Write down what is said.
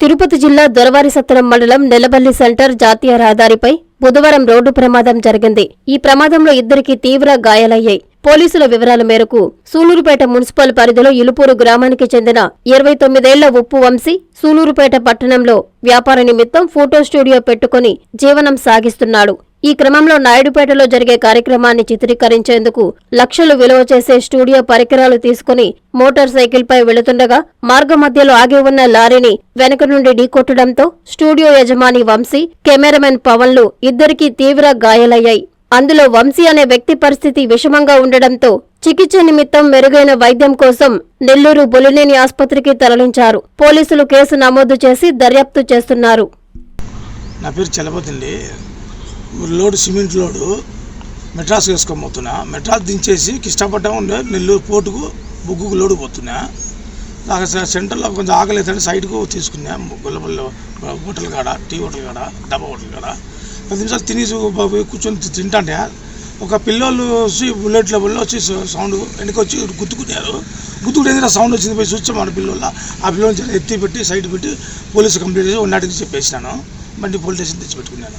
తిరుపతి జిల్లా దొరవారిసత్రం మండలం నెలబల్లి సెంటర్ జాతీయ రహదారిపై బుధవారం రోడ్డు ప్రమాదం జరిగింది. ఈ ప్రమాదంలో ఇద్దరికి తీవ్ర గాయాలయ్యాయి. పోలీసుల వివరాల మేరకు సూలూరుపేట మున్సిపల్ పరిధిలో ఇలుపూరు గ్రామానికి చెందిన ఇరవై తొమ్మిదేళ్ళ ఉప్పు వంశీ సూలూరుపేట పట్టణంలో వ్యాపార నిమిత్తం ఫోటో స్టూడియో పెట్టుకుని జీవనం సాగిస్తున్నాడు. ఈ క్రమంలో నాయుడుపేటలో జరిగే కార్యక్రమాన్ని చిత్రీకరించేందుకు లక్షలు విలువ చేసే స్టూడియో పరికరాలు తీసుకుని మోటార్ సైకిల్పై వెళుతుండగా మార్గమధ్యలో ఆగి ఉన్న లారీని వెనక నుండి ఢీకొట్టడంతో స్టూడియో యజమాని వంశీ కెమెరామెన్ పవన్లు ఇద్దరికీ తీవ్ర గాయాలయ్యాయి. అందులో వంశీ అనే వ్యక్తి పరిస్థితి విషమంగా ఉండడంతో చికిత్స నిమిత్తం మెరుగైన వైద్యం కోసం నెల్లూరు బొలినేని ఆసుపత్రికి తరలించారు. పోలీసులు కేసు నమోదు చేసి దర్యాప్తు చేస్తున్నారు. నా పేరు చలపతి అండి లోడు సిమెంట్ లోడు మెట్రాస్ వేసుకొని పోతున్నా. మెట్రాస్ దించేసి కిష్టపడ్డం ఉండే నెల్లూరు పోర్టుకు బుగ్గుకు లోడు పోతున్నా. నాకు సెంటర్లో కొంచెం ఆకలేదని సైడ్కు తీసుకున్నా. గొల్లపల్లి హోటల్ కాడ టీ హోటల్ కాడ డబ్బా హోటల్ కాడ. పది నిమిషాలు తినేసి పోయి కూర్చొని తింటాంటే ఒక పిల్లోళ్ళు వచ్చి బుల్లెట్ లెవెల్లో వచ్చి సౌండ్ వెనక వచ్చి గుద్దుకున్నారు గుద్దుకుంటే సౌండ్ వచ్చింది? పోయి చూస్తే మన పిల్లోళ్ళ. ఆ పిల్లలు ఎత్తి పెట్టి సైడ్ పెట్టి పోలీసు కంప్లైంట్ చేసి ఉన్నటికి చెప్పేసినాను. బండి పోలీస్ స్టేషన్ తెచ్చిపెట్టుకున్నాను.